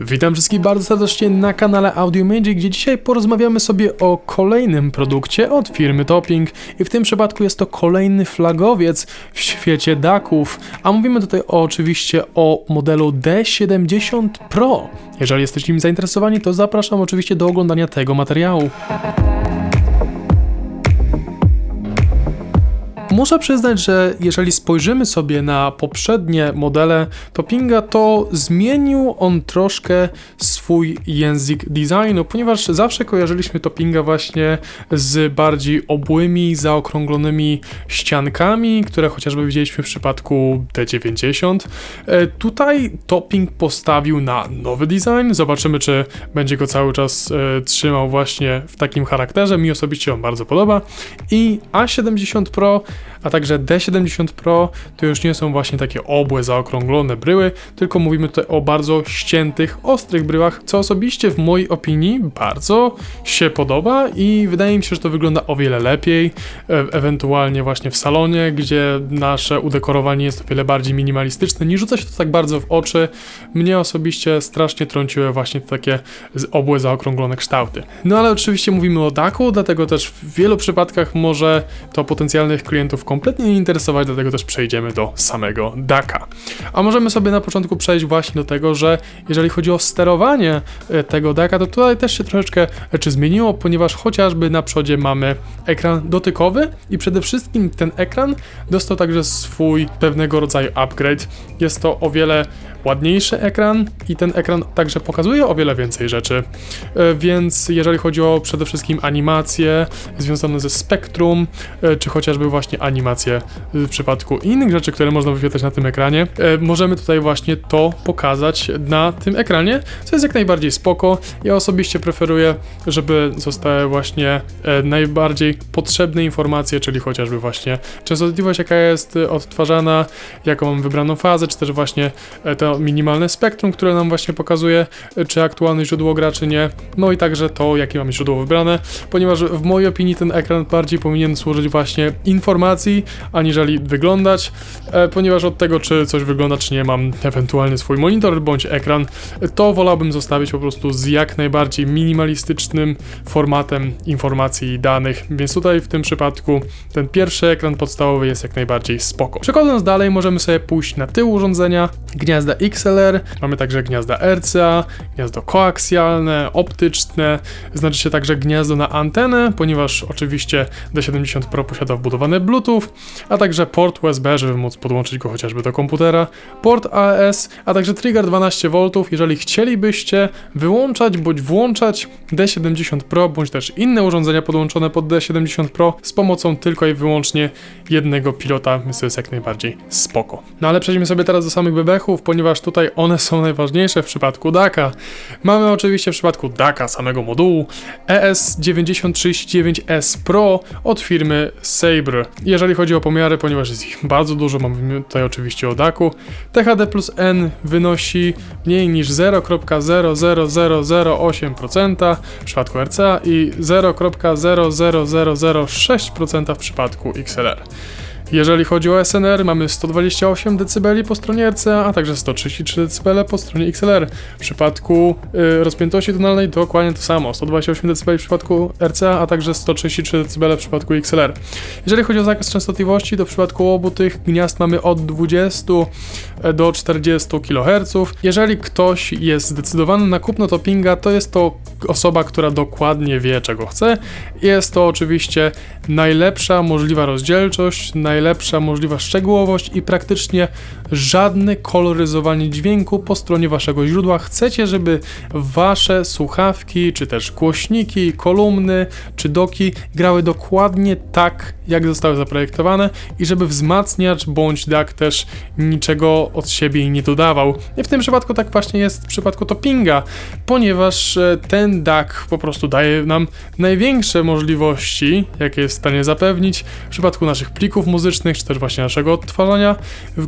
Witam wszystkich bardzo serdecznie na kanale Audio Magic, gdzie dzisiaj porozmawiamy sobie o kolejnym produkcie od firmy Topping i w tym przypadku jest to kolejny flagowiec w świecie daków, a mówimy tutaj oczywiście o modelu D70 Pro. Jeżeli jesteście nim zainteresowani, to zapraszam oczywiście do oglądania tego materiału. Muszę przyznać, że jeżeli spojrzymy sobie na poprzednie modele Toppinga, to zmienił on troszkę swój język designu, ponieważ zawsze kojarzyliśmy Toppinga właśnie z bardziej obłymi, zaokrąglonymi ściankami, które chociażby widzieliśmy w przypadku T90. E, Tutaj Topping postawił na nowy design. Zobaczymy, czy będzie go cały czas e, trzymał właśnie w takim charakterze. Mi osobiście on bardzo podoba. I A70 Pro a także D70 Pro to już nie są właśnie takie obłe, zaokrąglone bryły, tylko mówimy tutaj o bardzo ściętych, ostrych bryłach, co osobiście w mojej opinii bardzo się podoba i wydaje mi się, że to wygląda o wiele lepiej, e ewentualnie właśnie w salonie, gdzie nasze udekorowanie jest o wiele bardziej minimalistyczne, nie rzuca się to tak bardzo w oczy. Mnie osobiście strasznie trąciły właśnie takie obłe, zaokrąglone kształty. No ale oczywiście mówimy o daku, dlatego też w wielu przypadkach może to potencjalnych klientów kompletnie nie interesować, dlatego też przejdziemy do samego daka. A możemy sobie na początku przejść właśnie do tego, że jeżeli chodzi o sterowanie e, tego daka, to tutaj też się troszeczkę rzeczy zmieniło, ponieważ chociażby na przodzie mamy ekran dotykowy i przede wszystkim ten ekran dostał także swój pewnego rodzaju upgrade. Jest to o wiele ładniejszy ekran i ten ekran także pokazuje o wiele więcej rzeczy. E, Więc jeżeli chodzi o przede wszystkim animacje związane ze spektrum, e, czy chociażby właśnie animacje w przypadku innych rzeczy, które można wyświetlać na tym ekranie, e, możemy tutaj właśnie to pokazać na tym ekranie, co jest jak najbardziej spoko. Ja osobiście preferuję, żeby zostały właśnie e, najbardziej potrzebne informacje, czyli chociażby właśnie częstotliwość, jaka jest e, odtwarzana, jaką mamy wybraną fazę, czy też właśnie to minimalne spektrum, które nam właśnie pokazuje, czy aktualne źródło gra, czy nie. No i także to, jakie mamy źródło wybrane, ponieważ w mojej opinii ten ekran bardziej powinien służyć właśnie informacji, aniżeli wyglądać, e, ponieważ od tego, czy coś wygląda, czy nie, mam ewentualnie swój monitor bądź ekran, to wolałbym zostawić po prostu z jak najbardziej minimalistycznym formatem informacji i danych, więc tutaj w tym przypadku ten pierwszy ekran podstawowy jest jak najbardziej spoko. Przechodząc dalej, możemy sobie pójść na tył urządzenia, gniazda XLR, mamy także gniazda RCA, gniazdo koaksjalne, optyczne, znaczy się także gniazdo na antenę, ponieważ oczywiście D70 Pro posiada wbudowany Bluetooth, a także port USB, żeby móc podłączyć go chociażby do komputera, port AES, a także trigger 12V, jeżeli chcielibyście wyłączać bądź włączać D70 Pro, bądź też inne urządzenia podłączone pod D70 Pro z pomocą tylko i wyłącznie jednego pilota, więc to jest jak najbardziej spoko. No ale przejdźmy sobie teraz do samych bebechów, ponieważ tutaj one są najważniejsze w przypadku DACA. Mamy oczywiście w przypadku DACA samego modułu E ES9039S Pro od firmy Sabre. Jeżeli chodzi o pomiary, ponieważ jest ich bardzo dużo, mamy tutaj oczywiście o DACu, THD plus N wynosi mniej niż 0,00008% w przypadku RCA i 0,00006% w przypadku XLR. Jeżeli chodzi o SNR, mamy 128 dB po stronie RCA, a także 133 dB po stronie XLR. W przypadku y, rozpiętości tonalnej dokładnie to samo, 128 dB w przypadku RCA, a także 133 dB w przypadku XLR. Jeżeli chodzi o zakres częstotliwości, to w przypadku obu tych gniazd mamy od 20 do 40 kHz. Jeżeli ktoś jest zdecydowany na kupno toppinga, to jest to osoba, która dokładnie wie, czego chce. Jest to oczywiście najlepsza możliwa rozdzielczość, najlepsza możliwa szczegółowość i praktycznie żadne koloryzowanie dźwięku po stronie waszego źródła. Chcecie, żeby wasze słuchawki, czy też głośniki, kolumny, czy doki grały dokładnie tak, jak zostały zaprojektowane i żeby wzmacniacz bądź DAC też niczego od siebie nie dodawał. I w tym przypadku tak właśnie jest w przypadku Toppinga, ponieważ e, ten DAC po prostu daje nam największe możliwości, jakie jest w stanie zapewnić w przypadku naszych plików muzycznych, czy też właśnie naszego odtwarzania,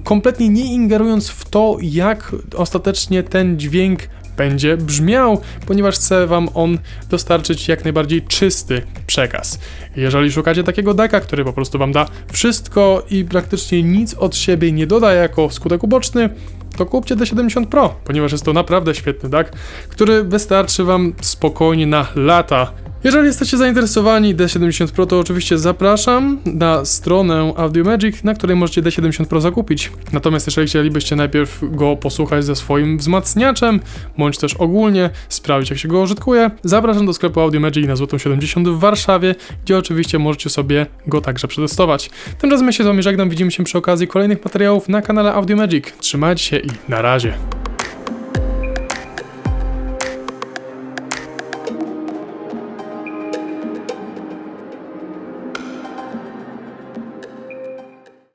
kompletnie nie ingerując w to, jak ostatecznie ten dźwięk będzie brzmiał, ponieważ chce Wam on dostarczyć jak najbardziej czysty przekaz. Jeżeli szukacie takiego deka, który po prostu Wam da wszystko i praktycznie nic od siebie nie doda jako skutek uboczny, to kupcie D70 Pro, ponieważ jest to naprawdę świetny DAC, który wystarczy Wam spokojnie na lata. Jeżeli jesteście zainteresowani D70 Pro, to oczywiście zapraszam na stronę Audiomagic, na której możecie D70 Pro zakupić. Natomiast jeżeli chcielibyście najpierw go posłuchać ze swoim wzmacniaczem, bądź też ogólnie sprawdzić jak się go użytkuje, zapraszam do sklepu Audiomagic na Złotą 70 w Warszawie, gdzie oczywiście możecie sobie go także przetestować. Tymczasem ja się z Wami żegnam, widzimy się przy okazji kolejnych materiałów na kanale Audiomagic. Trzymajcie się i na razie.